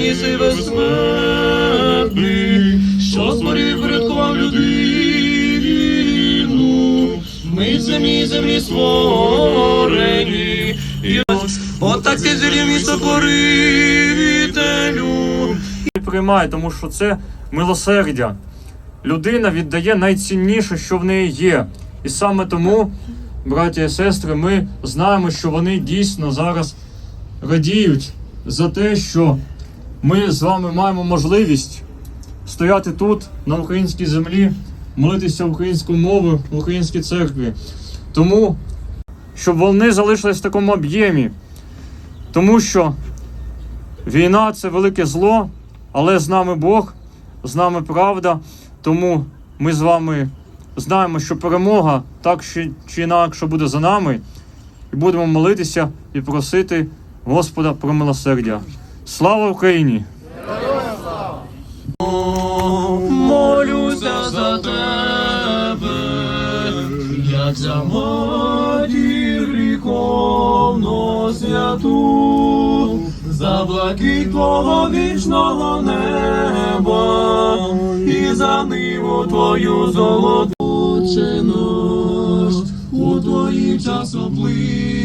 єси безсмертний, що створив і порядкував людину. Ми з землі, землі створені, і отак ти порителю. І приймає, тому що це милосердя. Людина віддає найцінніше, що в неї є. І саме тому, браті і сестри, ми знаємо, що вони дійсно зараз радіють за те, що ми з вами маємо можливість стояти тут, на українській землі, молитися українською мовою в українській церкві. Тому, щоб вони залишились в такому об'ємі. Тому що війна це велике зло, але з нами Бог, з нами правда. Тому ми з вами знаємо, що перемога так чи, інакше буде за нами, і будемо молитися і просити Господа про милосердя. Слава Україні! Молюся за тебе, як за матір святу, за блакить твого вічного неба, і за ниву твою золоту Отче у твої часоплив.